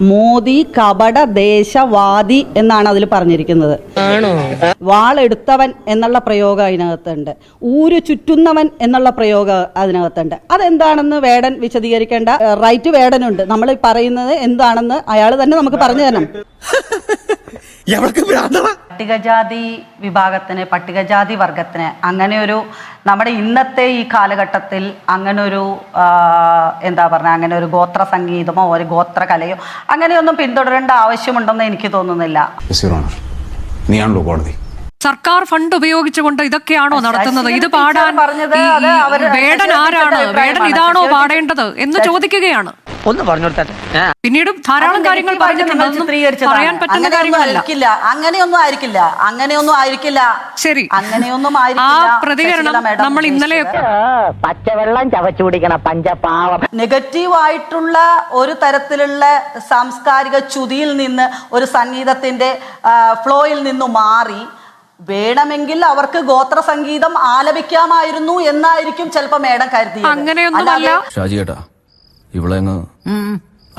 മോദി കപട ദേശവാദി എന്നാണ് അതിൽ പറഞ്ഞിരിക്കുന്നത്. വാളെടുത്തവൻ എന്നുള്ള പ്രയോഗം അതിനകത്തുണ്ട്. ഊര് ചുറ്റുന്നവൻ എന്നുള്ള പ്രയോഗം അതിനകത്തുണ്ട്. അതെന്താണെന്ന് വേടൻ വിശദീകരിക്കേണ്ട റൈറ്റ് വേടനുണ്ട്. നമ്മൾ പറയുന്നത് എന്താണെന്ന് അയാൾ തന്നെ നമുക്ക് പറഞ്ഞു തരണം. പട്ടികജാതി വിഭാഗത്തിന് പട്ടികജാതി വർഗത്തിന് അങ്ങനെ ഒരു നമ്മുടെ ഇന്നത്തെ ഈ കാലഘട്ടത്തിൽ അങ്ങനെ ഒരു എന്താ പറഞ്ഞ അങ്ങനെ ഒരു ഗോത്ര സംഗീതമോ ഒരു ഗോത്ര കലയോ അങ്ങനെയൊന്നും പിന്തുടരേണ്ട ആവശ്യമുണ്ടെന്ന് എനിക്ക് തോന്നുന്നില്ല. കോടതി. സർക്കാർ ഫണ്ട് ഉപയോഗിച്ചുകൊണ്ട് ഇതൊക്കെയാണോ നടത്തുന്നത്? ഇത് പാടാൻ വേടൻ ആരാണ്? വേടൻ. ഇതാണോ പാടേണ്ടത് എന്ന് ചോദിക്കുകയാണ്. ഒന്ന് പറഞ്ഞു കൊടുത്താട്ടെ. പിന്നീട് ധാരാളം കാര്യങ്ങൾ. പറയാൻ പറ്റുന്ന അങ്ങനെയൊന്നും കാര്യങ്ങളല്ല. ആയിരിക്കില്ല. അങ്ങനെയൊന്നും ആയിരിക്കില്ല. അങ്ങനെയൊന്നും ആയിരിക്കില്ല. ശരി. അങ്ങനെയൊന്നും ആ ആയിരിക്കില്ല. പ്രതികരണം നമ്മൾ ഇന്നലെ പച്ചവെള്ളം ചവച്ചു പഞ്ചപാവം. പഞ്ചപാവം നെഗറ്റീവായിട്ടുള്ള ഒരു തരത്തിലുള്ള സാംസ്കാരിക ചുതിയിൽ നിന്ന് ഒരു സംഗീതത്തിന്റെ ഫ്ലോയിൽ നിന്ന് മാറി വേണമെങ്കിൽ അവർക്ക് ഗോത്ര സംഗീതം ആലപിക്കാമായിരുന്നു എന്നായിരിക്കും ചിലപ്പോ മേഡം കരുതി അങ്ങനെയൊന്നും ഇവിടെ അങ്ങ്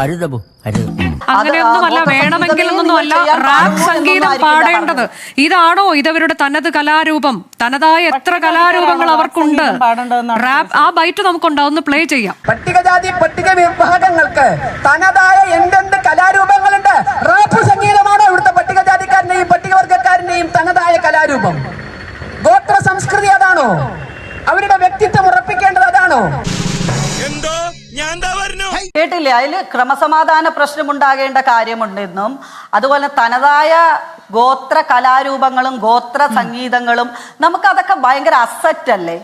അരുതബു അരുത് അങ്ങനെയൊന്നുമല്ല വേണമെങ്കിൽ ഒന്നുമല്ല റാപ്പ് സംഗീതം പാടേണ്ടത്. ഇതാണോ ഇതവരുടെ തനത് കലാരൂപം? തനതായ എത്ര കലാരൂപങ്ങൾ അവർക്കുണ്ട്? റാപ്പ് ആ ബൈറ്റ് നമുക്കുണ്ട് അതൊന്ന് പ്ലേ ചെയ്യാം. പട്ടികജാതി പട്ടിക വിഭാഗങ്ങൾക്ക് തനതായ എന്തെന്ത് കലാരൂപങ്ങളുണ്ട്? റാപ്പ് സംഗീതമാണോ ഇവിടുത്തെ പട്ടികജാതിക്കാരന്റെയും പട്ടികവർഗക്കാരന്റെയും തനതായ കലാരൂപം? ഗോത്ര സംസ്കൃതി അതാണോ? അവരുടെ വ്യക്തിത്വം ഉറപ്പിക്കേണ്ടത് അതാണോ? കേട്ടില്ലേ അതിൽ ക്രമസമാധാന പ്രശ്നമുണ്ടാകേണ്ട കാര്യമുണ്ടെന്നും അതുപോലെ തനതായ ഗോത്ര കലാരൂപങ്ങളും ഗോത്ര സംഗീതങ്ങളും നമുക്കതൊക്കെ ഭയങ്കര അസറ്റ് അല്ലേ?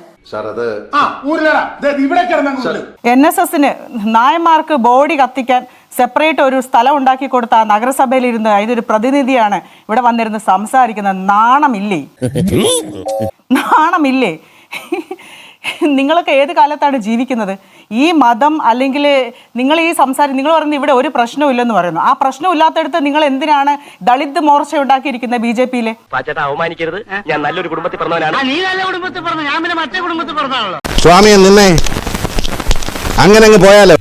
എൻ എസ് എസിന് നായന്മാർക്ക് ബോഡി കത്തിക്കാൻ സെപ്പറേറ്റ് ഒരു സ്ഥലം ഉണ്ടാക്കി കൊടുത്ത ആ നഗരസഭയിൽ ഇരുന്ന് അതിനൊരു പ്രതിനിധിയാണ് ഇവിടെ വന്നിരുന്ന് സംസാരിക്കുന്നത്. നാണമില്ലേ? നാണമില്ലേ? നിങ്ങളൊക്കെ ഏത് കാലത്താണ് ജീവിക്കുന്നത്? ഈ മതം അല്ലെങ്കിൽ നിങ്ങൾ ഈ സംസാരം നിങ്ങൾ പറയുന്നത് ഇവിടെ ഒരു പ്രശ്നവും ഇല്ലെന്ന് പറയുന്നു. ആ പ്രശ്നം ഇല്ലാത്തടത്ത് നിങ്ങൾ എന്തിനാണ് ദളിത് മോർച്ച ഉണ്ടാക്കിയിരിക്കുന്നത് ബി ജെ പിയിലെ? അവമാനിക്കരുത്. ഞാൻ നല്ലൊരു കുടുംബത്തിൽ പറഞ്ഞവനാണ്. നീ നല്ല കുടുംബത്തിൽ പറഞ്ഞു. ഞാൻ പിന്നെ മറ്റേ കുടുംബത്തിൽ പറഞ്ഞാണല്ലോ സ്വാമിയെ നിന്നെ അങ്ങനെ അങ്ങ് പോയാലോ